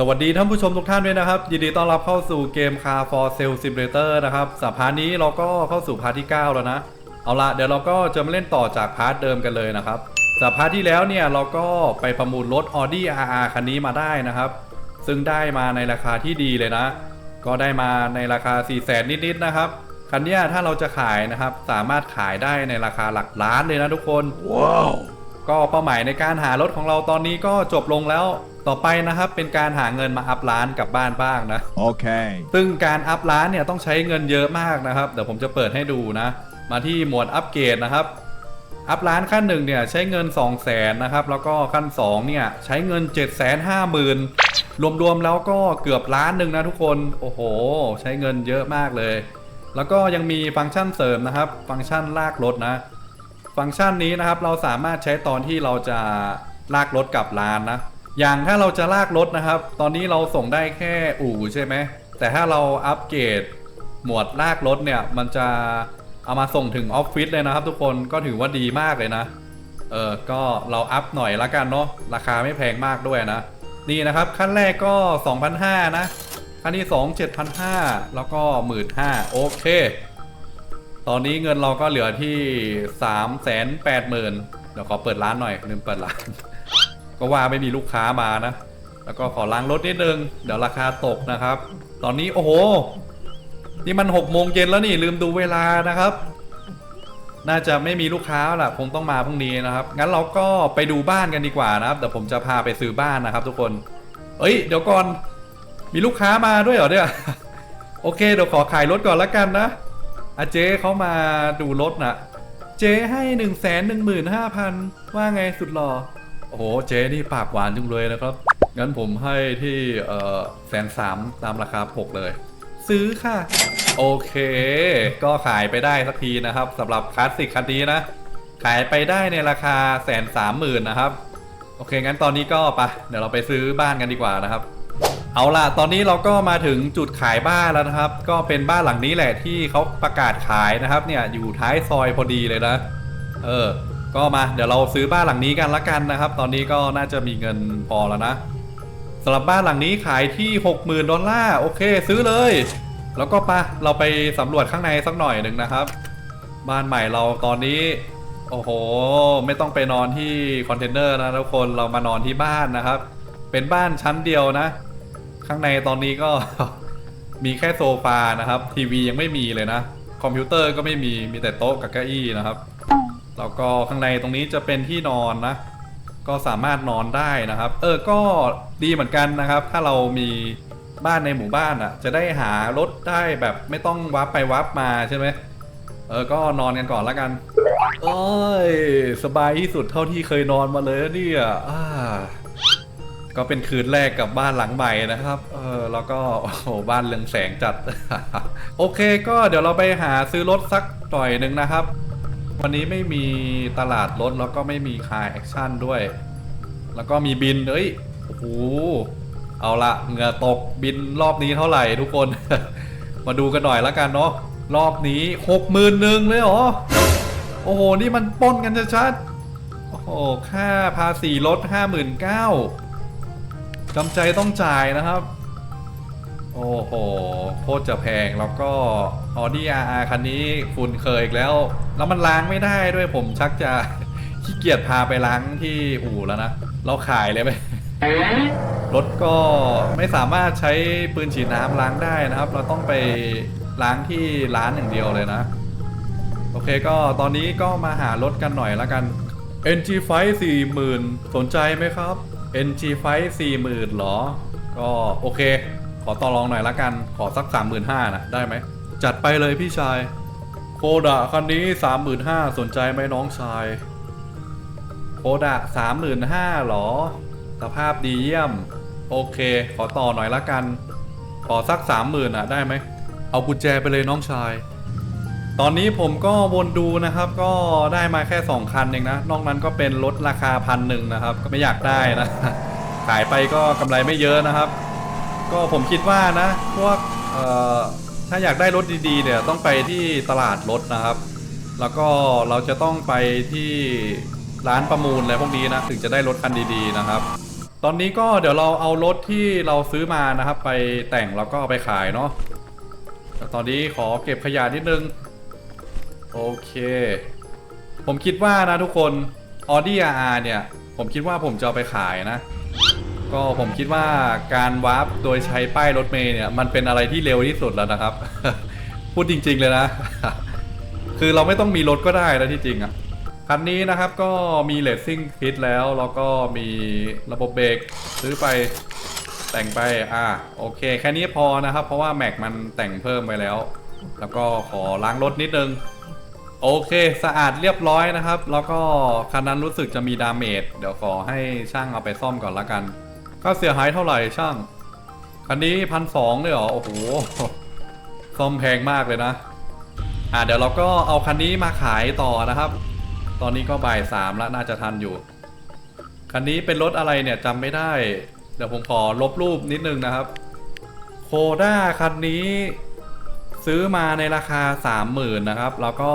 สวัสดีท่านผู้ชมทุกท่านด้วยนะครับ ยินดีต้อนรับเข้าสู่เกม Car for Sale Simulator นะครับสัปดาห์นี้เราก็เข้าสู่พาร์ทที่ 9 แล้วนะ เอาละเดี๋ยวเราก็จะมาเล่นต่อจากพาร์ทเดิมกันเลยนะครับสัปดาห์ที่แล้วเนี่ยเราก็ไปประมูลรถ Audi RR คันนี้มาได้นะครับ ซึ่งได้มาในราคาที่ดีเลยนะ ก็ได้มาในราคา 4 0 0แสนนิดๆนะครับคันเนี้ยถ้าเราจะขายนะครับสามารถขายได้ในราคาหลักล้านเลยนะทุกคนว้าวก็เป้าหมายในการหารถของเราตอนนี้ก็จบลงแล้ว ต่อไปนะครับเป็นการหาเงินมาอัพร้านกลับบ้านบ้างนะ โอเค ซึ่งการอัพร้านเนี่ยต้องใช้เงินเยอะมากนะครับเดี๋ยวผมจะเปิดให้ดูนะ มาที่หมวดอัปเกรดนะครับ อัพร้านขั้นหนึ่งเนี่ยใช้เงิน 2 0 0แสนนะครับแล้วก็ขั้น2เนี่ยใช้เงิน 7 5 0 0 0 0รวมๆแล้วก็เกือบล้านหนึ่งนะทุกคนโอ้โห ใช้เงินเยอะมากเลย แล้วก็ยังมีฟังก์ชันเสริมนะครับ ฟังก์ชันลากรถนะ ฟังก์ชันนี้นะครับเราสามารถใช้ตอนที่เราจะลากรถกลับร้านนะ อย่างถ้าเราจะลากรถนะครับ ตอนนี้เราส่งได้แค่อู่ใช่ไหม แต่ถ้าเราอัปเกรดหมวดลากรถเนี่ย มันจะเอามาส่งถึงออฟฟิศเลยนะครับ ทุกคนก็ถือว่าดีมากเลยนะ เออ ก็เราอัพหน่อยละกันเนาะ ราคาไม่แพงมากด้วยนะ นี่นะครับ ขั้นแรกก็ 2,500 นะ ขั้นที่ 2 7,500 แล้วก็ 15,000 โอเค ตอนนี้เงินเราก็เหลือที่ 3 8 0 0 0 0 เดี๋ยวขอเปิดร้านหน่อยลืมเปิดร้าน ก็ว่าไม่มีลูกค้ามานะ แล้วก็ขอล้างรถนิดนึง เดี๋ยวราคาตกนะครับ ตอนนี้โอ้โห นี่มัน6โมงเย็นแล้วนี่ลืมดูเวลานะครับ น่าจะไม่มีลูกค้าแหละคงต้องมาพรุ่งนี้นะครับ งั้นเราก็ไปดูบ้านกันดีกว่านะครับ เดี๋ยวผมจะพาไปซื้อบ้านนะครับ ทุกคน เอ้ย เดี๋ยวก่อน มีลูกค้ามาด้วยเหรอเนี่ย โอเคเดี๋ยวขอขายรถก่อนละกันนะอาเจ๊เขามาดูรถนะเจ๊ให้หนึ่งแสนหนึ่งหมื่นห้าพันว่าไงสุดหล่อ โอ้โหเจ๊นี่ปากหวานจังเลยนะครับ งั้นผมให้ที่เอ่อแสนสามตามราคาปกเลย ซื้อค่ะ โอเค ก็ขายไปได้สักทีนะครับสำหรับคลาสสิกคันนี้นะ ขายไปได้ในราคาแสนสามหมื่นนะครับ โอเค งั้นตอนนี้ก็ไปเดี๋ยวเราไปซื้อบ้านกันดีกว่านะครับ เอาล่ะ ตอนนี้เราก็มาถึงจุดขายบ้านแล้วนะครับ ก็เป็นบ้านหลังนี้แหละที่เขาประกาศขายนะครับ เนี่ยอยู่ท้ายซอยพอดีเลยนะ เออ ก็มาเดี๋ยวเราซื้อบ้านหลังนี้กันละกันนะครับ ตอนนี้ก็น่าจะมีเงินพอแล้วนะสำหรับบ้านหลังนี้ขายที่ 60,000ดอลลาร์โอเค ซื้อเลย แล้วก็ปะเราไปสำรวจข้างในสักหน่อยหนึ่งนะครับ บ้านใหม่เราตอนนี้ โอ้โห ไม่ต้องไปนอนที่คอนเทนเนอร์นะทุกคนเรามานอนที่บ้านนะครับ เป็นบ้านชั้นเดียวนะ ข้างในตอนนี้ก็ มีแค่โซฟานะครับ ทีวียังไม่มีเลยนะ คอมพิวเตอร์ก็ไม่มีมีแต่โต๊ะกับเก้าอี้นะครับ แล้วก็ข้างในตรงนี้จะเป็นที่นอนนะ ก็สามารถนอนได้นะครับ เออก็ดีเหมือนกันนะครับ ถ้าเรามีบ้านในหมู่บ้านอะ จะได้หารถได้แบบไม่ต้องวับไปวับมาใช่ไหมเออก็นอนกันก่อนล้วกันเอ้ยสบายที่สุดเท่าที่เคยนอนมาเลยนะเนี่ยอ่าก็เป็นคืนแรกกับบ้านหลังใหม่นะครับ เออแล้วก็โอ้โหบ้านเรืองแสงจัด โอเค ก็เดี๋ยวเราไปหาซื้อรถสักหน่อยหนึ่งนะครับ วันนี้ไม่มีตลาดรถแล้วก็ไม่มีคายแอคชั่นด้วย แล้วก็มีบินเอ้ยโอ้โหเอาละเหงื่อตกบินรอบนี้เท่าไหร่ทุกคน มาดูกันหน่อยล้วกันเนาะรอบนี้หกหมื่นหนึ่งเลยเหรอโอ้โหนี่มันป้นกันชัดๆโอ้โหค่าภาษีรถห้าหมื่นเก้าจำใจต้องจ่ายนะครับ โอ้โหโคตรจะแพงแล้วก็ Audi RR คันนี้คุณเคยอีกแล้ว แล้วมันล้างไม่ได้ด้วยผมชักจะขี้เกียจพาไปล้างที่อู่แล้วนะ เราขายเลยไหมรถก็ไม่สามารถใช้ปืนฉีดน้ำล้างได้นะครับ เราต้องไปล้างที่ร้านอย่างเดียวเลยนะ โอเคก็ตอนนี้ก็มาหารถกันหน่อยละกัน NG ไฟ40,000 สนใจไหมครับ NG ไฟ40,000หรอ ก็โอเค ขอต่อรองหน่อยละกัน ขอสัก 35,000นะได้ไหม จัดไปเลยพี่ชาย โคดะคันนี้35,000สนใจไหมน้องชาย โคดะ35,000หรอ สภาพดีเยี่ยม โอเค ขอต่อหน่อยละกัน ขอสัก30,000อะได้ไหม เอากุญแจไปเลยน้องชาย ตอนนี้ผมก็วนดูนะครับ ก็ได้มาแค่2คันเองนะ นอกนั้นก็เป็นรถราคาพันหนึ่งนะครับ ก็ไม่อยากได้นะ ขายไปก็กำไรไม่เยอะนะครับ ก็ผมคิดว่านะ พวกเอ่อ ถ้าอยากได้รถดีๆเนี่ยต้องไปที่ตลาดรถนะครับ แล้วก็เราจะต้องไปที่ร้านประมูลอะไรพวกนี้นะถึงจะได้รถคันดีๆนะครับ ตอนนี้ก็เดี๋ยวเราเอารถที่เราซื้อมานะครับ ไปแต่งแล้วก็เอาไปขายเนาะแต่ตอนนี้ขอเก็บขยะนิดนึง โอเค ผมคิดว่านะทุกคน Audi RR เนี่ย ผมคิดว่าผมจะเอาไปขายนะ ก็ผมคิดว่าการวาร์ปโดยใช้ป้ายรถเมล์เนี่ย มันเป็นอะไรที่เร็วที่สุดแล้วนะครับ พูดจริง ๆเลยนะ คือเราไม่ต้องมีรถก็ได้นะที่จริงอะ่ะคันนี้นะครับก็มีเลสซิ่งฟิตแล้ว แล้วก็มีระบบเบรกซื้อไปแต่งไปอ่าโอเค แค่นี้พอนะครับ เพราะว่าแม็กมันแต่งเพิ่มไปแล้ว แล้วก็ขอล้างรถนิดนึง โอเค สะอาดเรียบร้อยนะครับ แล้วก็คันนั้นรู้สึกจะมีดาเมจเดี๋ยวขอให้ช่างเอาไปซ่อมก่อนละกัน ก็เสียหายเท่าไหร่ช่างคันนี้พันสองเลยเหรอ โอ้โหซ่อมแพงมากเลยนะ อ่าเดี๋ยวเราก็เอาคันนี้มาขายต่อนะครับ ตอนนี้ก็บ่ายสามแล้วน่าจะทันอยู่ คันนี้เป็นรถอะไรเนี่ยจำไม่ได้ เดี๋ยวผมขอลบรูปนิดนึงนะครับโคด้าคันนี้ ซื้อมาในราคา30,000นนะครับ แล้วก็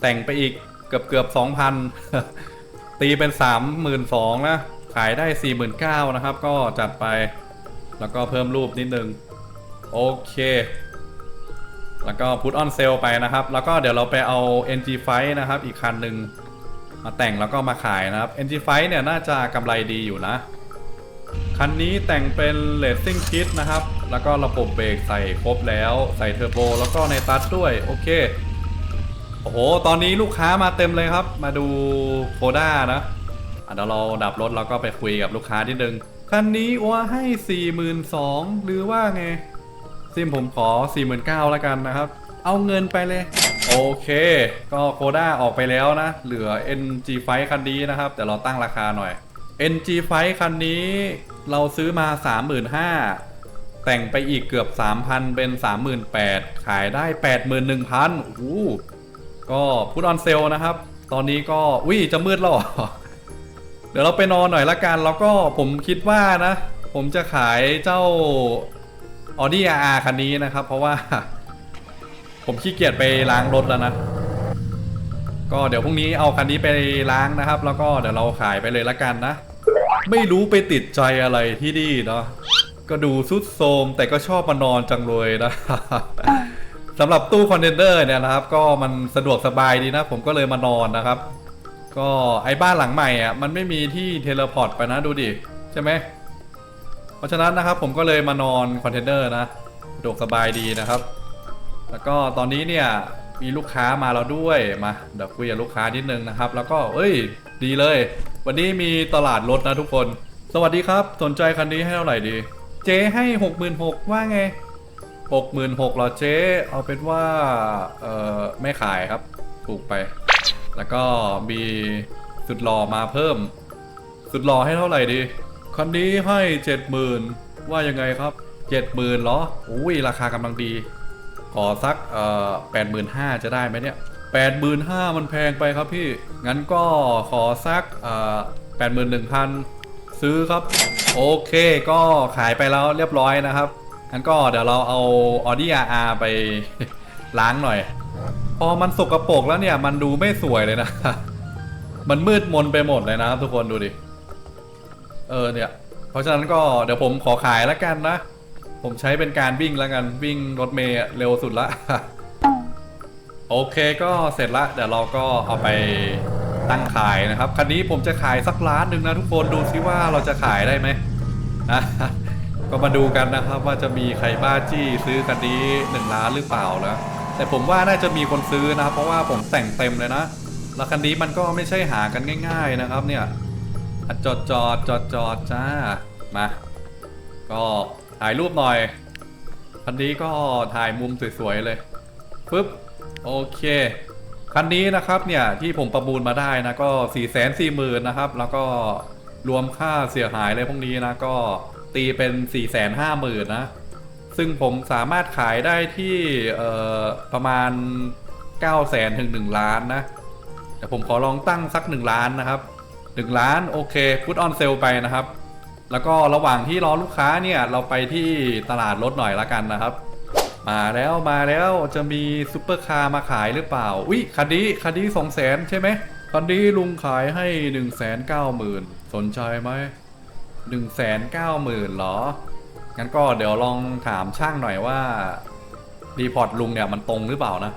แต่งไปอีกเกือบเกือบ2,000ตีเป็น32,000นะ ขายได้ 49,000นะครับ ก็จัดไป แล้วก็เพิ่มรูปนิดนึง โอเค แล้วก็พุทออนเซลไปนะครับ แล้วก็เดี๋ยวเราไปเอา NG5 นะครับ อีกคันหนึ่งมาแต่งแล้วก็มาขายนะครับ NG5 เนี่ยน่าจะกำไรดีอยู่นะ คันนี้แต่งเป็น Racing Kit นะครับ แล้วก็ระบบเบรกใส่ครบแล้วใส่เทอร์โบแล้วก็ในตัดด้วย โอเค โอ้โห ตอนนี้ลูกค้ามาเต็มเลยครับ มาดูโคด้านะ อะเดี๋ยวเราดับรถแล้วก็ไปคุยกับลูกค้านิดนึง คันนี้อัวให้42,000หรือว่าไง ซิมผมขอ49,000แล้วกันนะครับ เอาเงินไปเลย โอเค ก็โคด้าออกไปแล้วนะ เหลือ NG5 คันนี้นะครับ แต่เราตั้งราคาหน่อย NG5 คันนี้เราซื้อมา 35,000แต่งไปอีกเกือบ 3,000 เป็น 38,000 ขายได้ 81,000โอ้โหก็พูดออนเซลนะครับ ตอนนี้ก็วิจะมืดแล้วเหรอเดี๋ยวเราไปนอนหน่อยละกันแล้วก็ผมคิดว่านะ ผมจะขายเจ้า Audi RR คันนี้นะครับ เพราะว่า ผมขี้เกียจไปล้างรถแล้วนะ ก็เดี๋ยวพรุ่งนี้เอาคันนี้ไปล้างนะครับ แล้วก็เดี๋ยวเราขายไปเลยละกันนะ ไม่รู้ไปติดใจอะไรที่นี่เนาะก็ดูซุดโทมแต่ก็ชอบมานอนจังเลยนะสำหรับตู้คอนเทนเนอร์เนี่ยนะครับ ก็มันสะดวกสบายดีนะ ผมก็เลยมานอนนะครับ ก็ไอ้บ้านหลังใหม่อะมันไม่มีที่เทเลพอร์ตไปนะดูดิ ใช่ไหม เพราะฉะนั้นนะครับผมก็เลยมานอนคอนเทนเนอร์นะสะดวกสบายดีนะครับ แล้วก็ตอนนี้เนี่ยมีลูกค้ามาแล้วด้วยมาเดี๋ยวคุยกับลูกค้านิดนึงนะครับ แล้วก็เอ้ย ดีเลย วันนี้มีตลาดรถนะทุกคน สวัสดีครับ สนใจคันนี้ให้เท่าไหร่ดี เจ๊ให้หกหมื่นหกว่าไงหกหมื่นหกเหรอเจ๊เอาเป็นว่าเออไม่ขายครับ ถูกไป แล้วก็มีสุดหล่อมาเพิ่ม สุดหล่อให้เท่าไหร่ดีคันนี้ให้เจ็ดหมื่นว่ายังไงครับเจ็ดหมื่นเหรออุ้ยราคากำลังดี ขอสักเอ่อแปดหมื่นห้าจะได้ไหมเนี่ยแปดหมื่นห้ามันแพงไปครับพี่ งั้นก็ขอสักเอ่อแปดหมื่นหนึ่งพันซื้อครับ โอเคก็ขายไปแล้วเรียบร้อยนะครับงั้นก็เดี๋ยวเราเอา Audi RR ไปล้างหน่อย พอมันสกรปรกแล้วเนี่ย มันดูไม่สวยเลยนะ มันมืดมนไปหมดเลยนะครับทุกคนดูดิ เออเนี่ย เพราะฉะนั้นก็เดี๋ยวผมขอขายแล้วกันนะ ผมใช้เป็นการวิ่งแล้วกันวิ่งรถเมล์เร็วสุดละ โอเคก็เสร็จละ เดี๋ยวเราก็เอาไปตั้งขายนะครับ คันนี้ผมจะขายสักล้านหนึ่งนะทุกคนดูซิว่าเราจะขายได้ไหมนะก็มาดูกันนะครับว่าจะมีใครบ้าจี้ซื้อคันนี้หนึ่งล้านหรือเปล่านะ แต่ผมว่าน่าจะมีคนซื้อนะครับ เพราะว่าผมแต่งเต็มเลยนะแล้วคันนี้มันก็ไม่ใช่หากันง่าย ๆนะครับเนี่ยจอดจอดจอดจอดจ้ามาก็ถ่ายรูปหน่อยคันนี้ก็ถ่ายมุมสวยๆเลยปึ๊บโอเคคันนี้นะครับเนี่ยที่ผมประมูลมาได้นะก็4ี่แสนสี่หมื่นนะครับ แล้วก็รวมค่าเสียหายอะไรพวกนี้นะก็ตีเป็น4ี่แสนห้าหมื่นนะ ซึ่งผมสามารถขายได้ที่ประมาณ 9 0 0แสนถึง 1 ล้านนะแต่ผมขอลองตั้งสัก 1 ล้านนะครับ 1 ล้านโอเคพุทออนเซลไปนะครับ แล้วก็ระหว่างที่รอลูกค้าเนี่ย เราไปที่ตลาดรถหน่อยละกันนะครับ มาแล้วมาแล้วจะมีซุปเปอร์คาร์มาขายหรือเปล่าอุ้ยคันนี้คันนี้สองแสนใช่ไหมคันนี้ลุงขายให้1นึ่งแสนเก้าหมื่นสนใจไหมหนึ่งแสนเก้าหมื่นหรอ งั้นก็เดี๋ยวลองถามช่างหน่อยว่ารีพอร์ตลุงเนี่ยมันตรงหรือเปล่านะ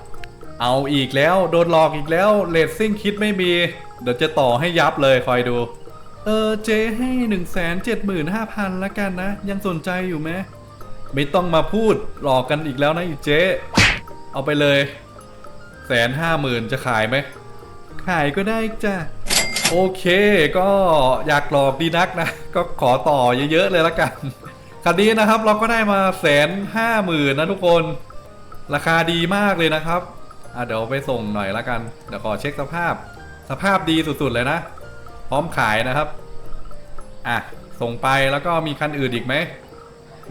เอาอีกแล้วโดนหลอกอีกแล้วเลสซิ่งคิดไม่มี เดี๋ยวจะต่อให้ยับเลยคอยดู เออเจให้หนึ่งแสนเจ็ดหมื่นห้าพันละกันนะ ยังสนใจอยู่ไหมไม่ต้องมาพูดหลอกกันอีกแล้วนะอีเจเอาไปเลยแสนห้าหมื่นจะขายไหม ขายก็ได้จ้ะโอเค ก็อยากหลอกดีนักนะ ก็ขอต่อเยอะๆเลยละกัน คันนี้นะครับเราก็ได้มาแสนห้าหมื่นนะทุกคน ราคาดีมากเลยนะครับอะเดี๋ยวไปส่งหน่อยละกัน เดี๋ยวขอเช็คสภาพ สภาพดีสุดๆเลยนะ พร้อมขายนะครับ อะ ส่งไปแล้วก็มีคันอื่นอีกไหม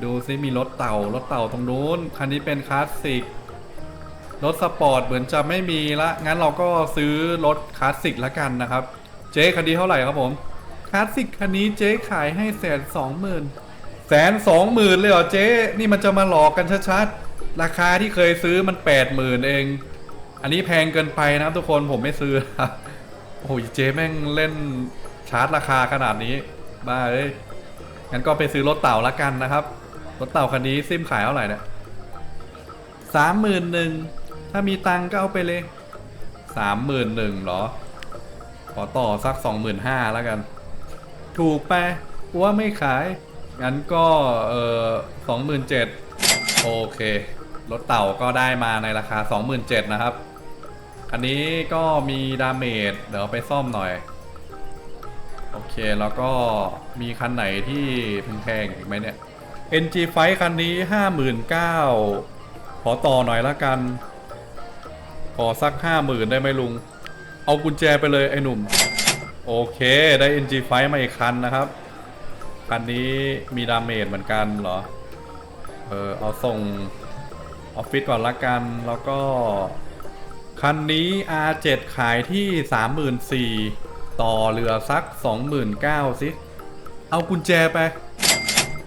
ดูซิมีรถเต่ารถเต่าตรงนู้น คันนี้เป็นคลาสสิก รถสปอร์ตเหมือนจะไม่มีละ งั้นเราก็ซื้อรถคลาสสิกละกันนะครับ เจ๊คันนี้เท่าไหร่ครับผม คลาสสิกคันนี้เจ๊ขายให้แสนสองหมื่น แสนสองหมื่นเลยเหรอเจ๊นี่มันจะมาหลอกกันชัดๆ ราคาที่เคยซื้อมันแปดหมื่นเอง อันนี้แพงเกินไปนะครับทุกคนผมไม่ซื้อโอ้ยเจ๊แม่งเล่นชาร์จราคาขนาดนี้ บ้าเอ้ยงั้นก็ไปซื้อรถเต่าละกันนะครับ รถเต่าคันนี้ซิมขายเท่าไหร่เนี่ยสามหมื่นหนึ่งถ้ามีตังก็เอาไปเลยสามหมื่นหนึ่งหรอ ขอต่อสักสองหมื่นห้าแล้วกัน ถูกไปว่าไม่ขาย งั้นก็เออสองหมื่นเจ็ดโอเค รถเต่าก็ได้มาในราคาสองหมื่นะครับ อันนี้ก็มีดาเมจเดี๋ยวไปซ่อมหน่อย โอเคแล้วก็มีคันไหนที่แพงๆอีกไหมเนี่ย NG ไฟคันนี้ห้าหมื่นเก้าขอต่อหน่อยละกัน ขอสักห้าหมื่นได้ไหมลุง เอากุญแจไปเลยไอ้หนุ่ม โอเคได้ NG ไฟมาอีกคันนะครับ คันนี้มีดาเมจเหมือนกันเหรอ เออเอาส่งออฟฟิศก่อนละกัน แล้วก็ คันนี้ R7 ขายที่ 34,000ต่อเรือสัก 29,000สิเอากุญแจไป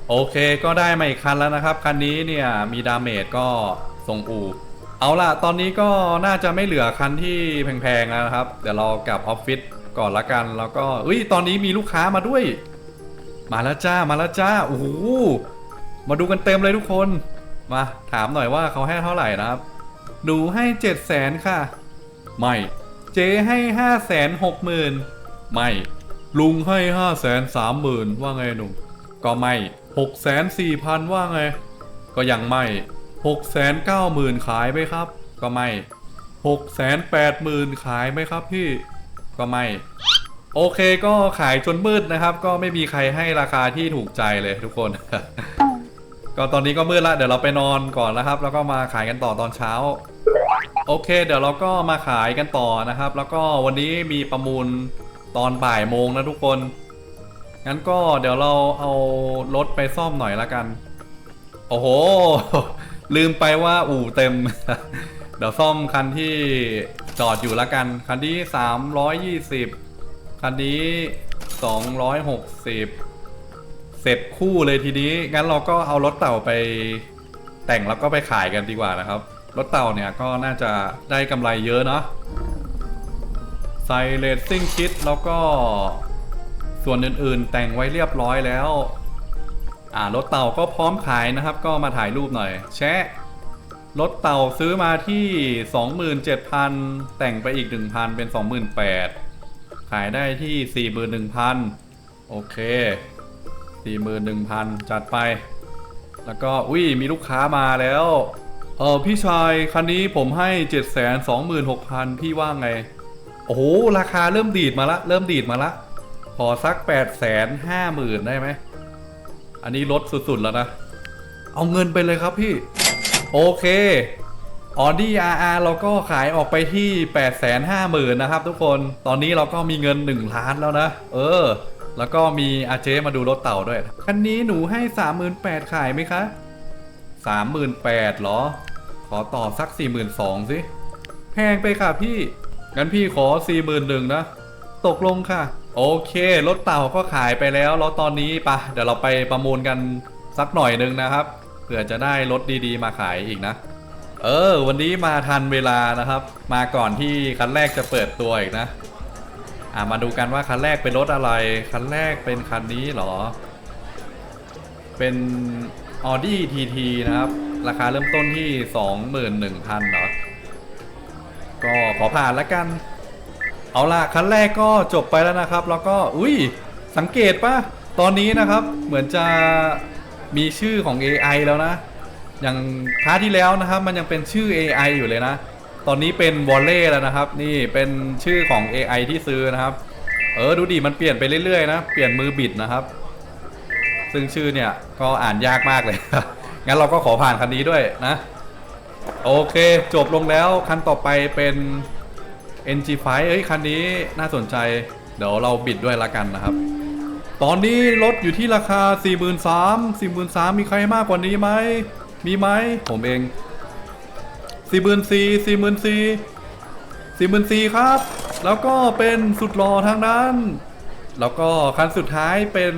โอเคก็ได้มาอีกคันแล้วนะครับ คันนี้เนี่ยมีดาเมจก็ส่งอู่เอาล่ะ ตอนนี้ก็น่าจะไม่เหลือคันที่แพงๆแล้วนะครับ เดี๋ยวเรากลับออฟฟิศก่อนละกัน แล้วก็อุ้ย ตอนนี้มีลูกค้ามาด้วย มาแล้วจ้ามาแล้วจ้าโอ้โหมาดูกันเต็มเลยทุกคน มาถามหน่อยว่าเขาให้เท่าไหร่นะครับหนูให้เจ็ดแสนค่ะ ไม่เจ๊ให้ห้าแสนหกหมื่นไม่ลุงให้ห้าแสนสามหมื่นว่าไงหนุ่มก็ไม่หกแสนสี่พันว่าไง ก็ยังไม่หกแสนเก้าหมื่นขายไหมครับ ก็ไม่หกแสนแปดหมื่นขายไหมครับพี่ ก็ไม่ โอเคก็ขายจนมืดนะครับ ก็ไม่มีใครให้ราคาที่ถูกใจเลยทุกคน ก็ตอนนี้ก็มืดละเดี๋ยวเราไปนอนก่อนนะครับ แล้วก็มาขายกันต่อตอนเช้า โอเค เดี๋ยวเราก็มาขายกันต่อนะครับ แล้วก็วันนี้มีประมูลตอนบ่ายโมงนะทุกคน งั้นก็เดี๋ยวเราเอารถไปซ่อมหน่อยละกัน โอ้โห ลืมไปว่าอู่เต็ม เดี๋ยวซ่อมคันที่จอดอยู่ละกัน คันที่320 คันนี้ 260 เสร็จคู่เลยทีนี้ งั้นเราก็เอารถเต่าไปแต่งแล้วก็ไปขายกันดีกว่านะครับ รถเต่าเนี่ยก็น่าจะได้กำไรเยอะเนาะใส่เลสซิ่งคิดแล้วก็ส่วนอื่นๆ แต่งไว้เรียบร้อยแล้ว อ่ารถเต่าก็พร้อมขายนะครับ ก็มาถ่ายรูปหน่อย แชะรถเต่าซื้อมาที่ 27,000 แต่งไปอีก 1,000 เป็น 28,000 ขายได้ที่ 41,000 โอเค 41,000 จัดไป แล้วก็ อุ้ยมีลูกค้ามาแล้ว เออพี่ชาย คันนี้ผมให้ 726,000 พี่ว่าไง โอ้โห ราคาเริ่มดีดมาละ เริ่มดีดมาละ ขอสัก 850,000 ได้ไหม อันนี้ลดสุดๆแล้วนะ เอาเงินไปเลยครับพี่ โอเค ออดี้ RR เราก็ขายออกไปที่ 850,000นะครับทุกคนตอนนี้เราก็มีเงิน 1 ล้านแล้วนะ เออ แล้วก็มีอาเจมาดูรถเต่าด้วย คันนี้หนูให้ 38,000ขายไหมคะ 38,000เหรอ ขอต่อสัก 42,000สิ แพงไปค่ะพี่ งั้นพี่ขอ 41,000นะ ตกลงค่ะ โอเค รถเต่าก็ขายไปแล้ว แล้วตอนนี้ปะเดี๋ยวเราไปประมูลกันสักหน่อยหนึงนะครับ เผื่อจะได้รถดีๆ มาขายอีกนะ เออ วันนี้มาทันเวลานะครับ มาก่อนที่คันแรกจะเปิดตัวอีกนะอ่ามาดูกันว่าคันแรกเป็นรถอะไร คันแรกเป็นคันนี้เหรอ เป็น Audi TT นะครับ ราคาเริ่มต้นที่ 21,000เนาะก็ขอผ่านแล้วกัน เอาละคันแรกก็จบไปแล้วนะครับ แล้วก็อุ้ยสังเกตปะตอนนี้นะครับเหมือนจะมีชื่อของ AI แล้วนะ อย่างพาร์ทที่แล้วนะครับ มันยังเป็นชื่อ AI อยู่เลยนะ ตอนนี้เป็นวอลเล่แล้วนะครับ นี่เป็นชื่อของ AI ที่ซื้อนะครับ เออดูดิมันเปลี่ยนไปเรื่อยๆนะ เปลี่ยนมือบิดนะครับ ซึ่งชื่อเนี่ยก็อ่านยากมากเลยงั้นเราก็ขอผ่านคันนี้ด้วยนะ โอเคจบลงแล้วคันต่อไปเป็น NG5 เอ้ยคันนี้น่าสนใจ เดี๋ยวเราบิดด้วยละกันนะครับ ตอนนี้รถอยู่ที่ราคา 43,000 43,000มีใครมากกว่านี้ไหม มีไหมผมเอง44,000 44,000 44,000ครับ แล้วก็เป็นสุดหล่อทางนั้นแล้วก็คันสุดท้ายเป็น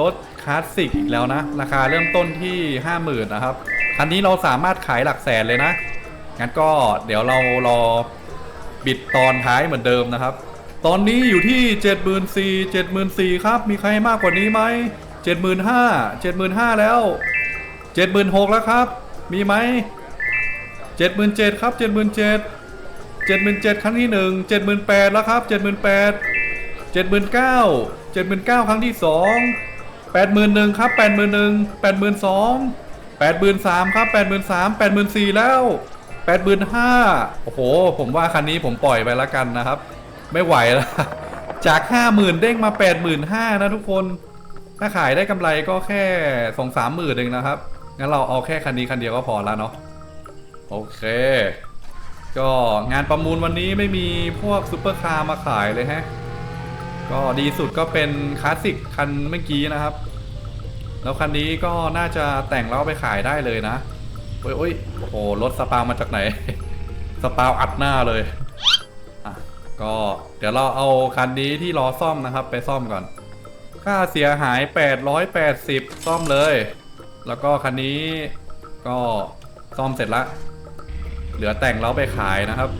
รถคลาสสิกอีกแล้วนะ ราคาเริ่มต้นที่50,000นะครับ คันนี้เราสามารถขายหลักแสนเลยนะ งั้นก็เดี๋ยวเรารอบิดตอนท้ายเหมือนเดิมนะครับ ตอนนี้อยู่ที่ 74,000 74,000ครับ มีใครมากกว่านี้ไหม 75,000 75,000 แล้ว 76,000แล้วครับ มีไหม77,000ครับ77,000 77,000ครั้งที่1 78,000แปดแล้วครับ78,000เจ็ดหมื่นเก้าเจ็ดหมื่นเก้าครั้งที่สองแปดหมื่นหนึ่งครับแปดหมื่นหนึ่งแปดหมื่นสองแปดหมื่นสามครับแปดหมื่นสามแปดหมื่นสี่แล้วแปดหมื่นห้าโอ้โห ผมว่าคันนี้ผมปล่อยไปแล้วกันนะครับ ไม่ไหวแล้วจากห้าหมื่นเด้งมาแปดหมื่นห้านะทุกคน ถ้าขายได้กำไรก็แค่สองสามหมื่นเองนะครับ งั้นเราเอาแค่คันนี้คันเดียวก็พอแล้วเนาะโอเค ก็งานประมูลวันนี้ไม่มีพวกซุปเปอร์คาร์มาขายเลยแฮะ ก็ดีสุดก็เป็นคลาสสิกคันเมื่อกี้นะครับ แล้วคันนี้ก็น่าจะแต่งแล้วเอไปขายได้เลยนะ โอ้ยโอ้ยโอ้โหรถสปาวมาจากไหน สปาวอัดหน้าเลยอะก็เดี๋ยวเราเอาคันนี้ที่รอซ่อมนะครับ ไปซ่อมก่อน ค่าเสียหาย 880 ซ่อมเลย แล้วก็คันนี้ก็ซ่อมเสร็จละ เหลือแต่งแล้วไปขายนะครับ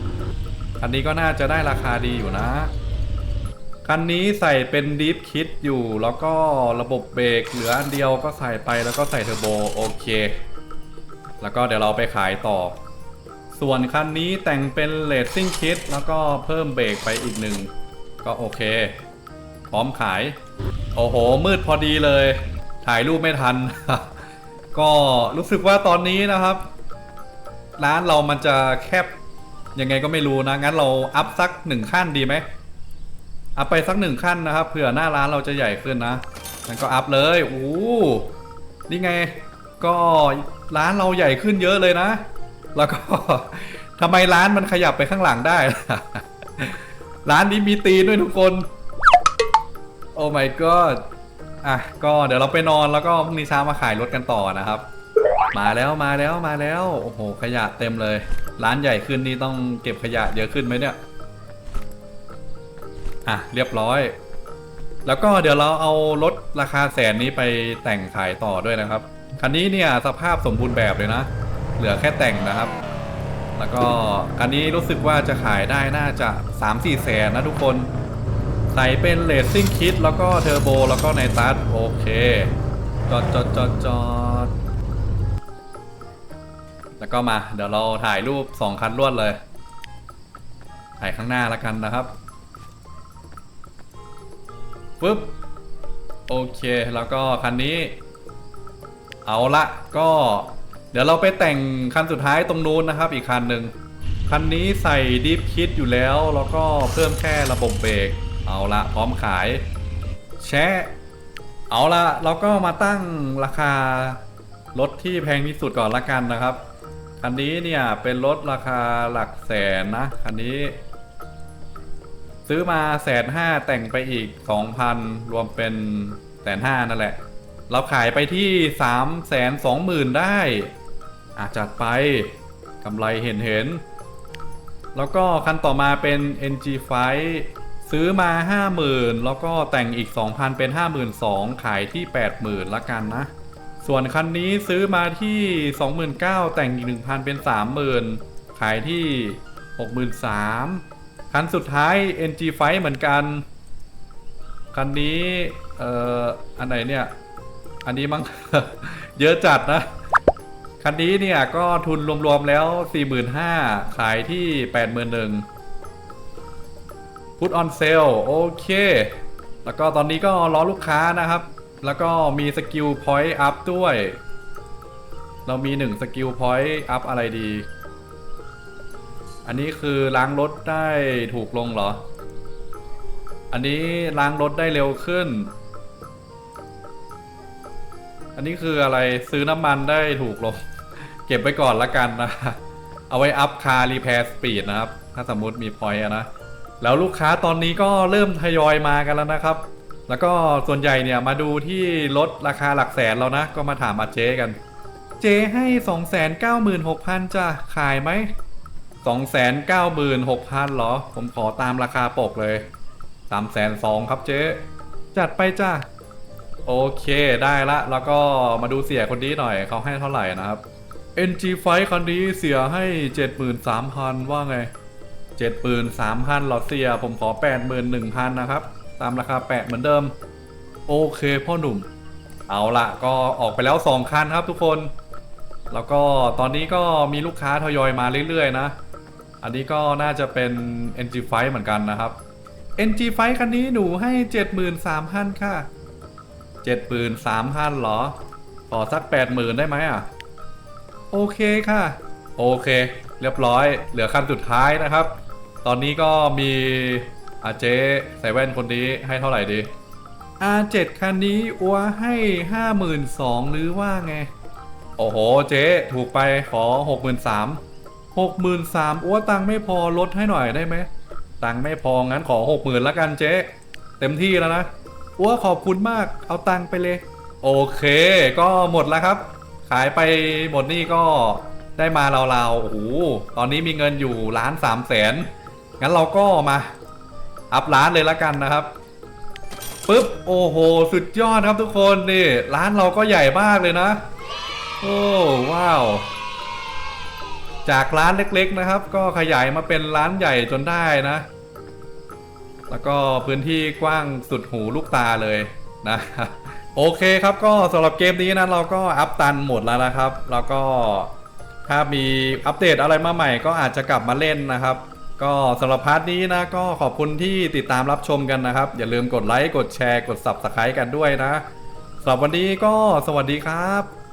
คันนี้ก็น่าจะได้ราคาดีอยู่นะ คันนี้ใส่เป็นดิฟคิดอยู่ แล้วก็ระบบเบรกเหลืออันเดียวก็ใส่ไปแล้วก็ใส่เทอร์โบโอเค แล้วก็เดี๋ยวเราไปขายต่อ ส่วนคันนี้แต่งเป็นเลสซิ่งคิดแล้วก็เพิ่มเบรกไปอีกหนึ่งก็โอเค พร้อมขาย โอ้โห มืดพอดีเลย ถ่ายรูปไม่ทัน ก็รู้สึกว่าตอนนี้นะครับ ร้านเรามันจะแคบยังไงก็ไม่รู้นะ งั้นเราอัพสักหนึ่งขั้นดีไหมอัพไปสักหนึ่งขั้นนะครับเผื่อหน้าร้านเราจะใหญ่ขึ้นนะงั้นก็อัพเลยโอ้นี่ไง ก็ร้านเราใหญ่ขึ้นเยอะเลยนะ แล้วก็ทำไมร้านมันขยับไปข้างหลังได้ ร้านนี้มีตีนด้วยทุกคน โอ้ my god อะก็เดี๋ยวเราไปนอนแล้วก็พรุ่งนี้เช้ามาขายรถกันต่อนะครับ มาแล้วมาแล้วมาแล้วโอ้โหขยะเต็มเลย ร้านใหญ่ขึ้นนี่ต้องเก็บขยะเยอะขึ้นไหมเนี่ยอะเรียบร้อย แล้วก็เดี๋ยวเราเอารถราคาแสนนี้ไปแต่งขายต่อด้วยนะครับคันนี้เนี่ยสภาพสมบูรณ์แบบเลยนะ เหลือแค่แต่งนะครับ แล้วก็คันนี้รู้สึกว่าจะขายได้น่าจะ 3-4แสนนะทุกคน ใส่เป็นเลสซิ่งคิดแล้วก็เทอร์โบแล้วก็ในตัสโอเค จอดจอดจอดจอดแล้วก็มา เดี๋ยวเราถ่ายรูป2คันรวดเลย ถ่ายข้างหน้าแล้วกันนะครับปึ๊บโอเค แล้วก็คันนี้ เอาละก็ เดี๋ยวเราไปแต่งคันสุดท้ายตรงนู้นนะครับ อีกคันหนึ่งคันนี้ใส่ดิฟคิดอยู่แล้ว แล้วก็เพิ่มแค่ระบบเบรก เอาละพร้อมขาย แชะเอาละเราก็มาตั้งราคารถที่แพงที่สุดก่อนละกันนะครับ คันนี้เนี่ยเป็นรถราคาหลักแสนนะ คันนี้ ซื้อมาแสนห้าแต่งไปอีกสองพันรวมเป็นแสนห้านั่นแหละ เราขายไปที่สามแสนสองหมื่นได้อาจจัดไปกำไรเห็นเห็น แล้วก็คันต่อมาเป็น NG5 ซื้อมา 50,000 แล้วก็แต่งอีก 2,000 เป็น 52,000 ขายที่ 80,000ละกันนะ ส่วนคันนี้ซื้อมาที่ 29,000 แต่งอีก 1,000 เป็น 30,000 ขายที่ 63,000 คันสุดท้าย NG5 เหมือนกัน คันนี้ เอ่อ อันไหนเนี่ย อันนี้มั้ง เยอะจัดนะ คันนี้เนี่ยก็ทุนรวมๆแล้ว 45,000 ขายที่ 81,000 พุทออนเซลโอเค แล้วก็ตอนนี้ก็รอลูกค้านะครับ แล้วก็มีสกิลพอยต์อัพด้วย เรามี1สกิลพอยต์อัพอะไรดี อันนี้คือล้างรถได้ถูกลงเหรอ อันนี้ล้างรถได้เร็วขึ้น อันนี้คืออะไรซื้อน้ำมันได้ถูกลง เก็บไว้ก่อนละกันนะ เอาไว้อัพคารีแพร์สปีดนะครับ ถ้าสมมุติมีพอยต์นะ แล้วลูกค้าตอนนี้ก็เริ่มทยอยมากันแล้วนะครับ แล้วก็ส่วนใหญ่เนี่ยมาดูที่รถราคาหลักแสนแล้วนะ ก็มาถามอาเจ๊กัน เจ๊ให้ 296,000จ้ะขายไหม296,000เหรอ ผมขอตามราคาปกเลย302,000ครับเจ๊ จัดไปจ้ะ โอเคได้ละ แล้วก็มาดูเสียคนนี้หน่อยเขาให้เท่าไหร่นะครับ NG ไฟคันนี้เสียให้ 73,000 ว่าไง 73,000หรอเสีย ผมขอ81,000นหนึ่งพันนะครับ ตามราคาแปะเหมือนเดิม โอเคพ่อหนุ่ม เอาละก็ออกไปแล้ว2คันครับทุกคน แล้วก็ตอนนี้ก็มีลูกค้าทยอยมาเรื่อยๆนะ อันนี้ก็น่าจะเป็น NG ไฟเหมือนกันนะครับ NG ไฟคันนี้หนูให้ 73,000 ค่ะเจ็ดหมื่นสามพันเหรอ ขอสักแปดหมื่นได้ไหมอะ โอเคค่ะ โอเค เรียบร้อย เหลือคันสุดท้ายนะครับ ตอนนี้ก็มีอาเจ๊ใส่แว่นคนนี้ให้เท่าไหร่ดี R7 คันนี้อัวให้ห้าหมื่นสองหรือว่าไง โอ้โหเจ๊ถูกไปขอหกหมื่นสามหกหมื่นสามอัวตังค์ไม่พอลดให้หน่อยได้ไหมตังค์ไม่พองั้นขอหกหมื่นละกันเจ๊เต็มที่แล้วนะอ้วขอบคุณมากเอาตังค์ไปเลย โอเค ก็หมดแล้วครับ ขายไปหมดนี่ก็ได้มาราวๆโอ้โหตอนนี้มีเงินอยู่ล้านสามแสน งั้นเราก็มาอัพร้านเลยละกันนะครับปึ๊บโอ้โห สุดยอดครับทุกคนนี่ร้านเราก็ใหญ่มากเลยนะ โอ้ว้าว จากร้านเล็กๆนะครับ ก็ขยายมาเป็นร้านใหญ่จนได้นะ แล้วก็พื้นที่กว้างสุดหูลูกตาเลยนะโอเคครับก็สำหรับเกมนี้นะเราก็อัพตันหมดแล้วนะครับ แล้วก็ถ้ามีอัปเดตอะไรมาใหม่ก็อาจจะกลับมาเล่นนะครับ ก็สำหรับพาร์ทนี้นะก็ขอบคุณที่ติดตามรับชมกันนะครับ อย่าลืมกดไลค์ กดแชร์ กด Subscribe กันด้วยนะสำหรับวันนี้ก็สวัสดีครับ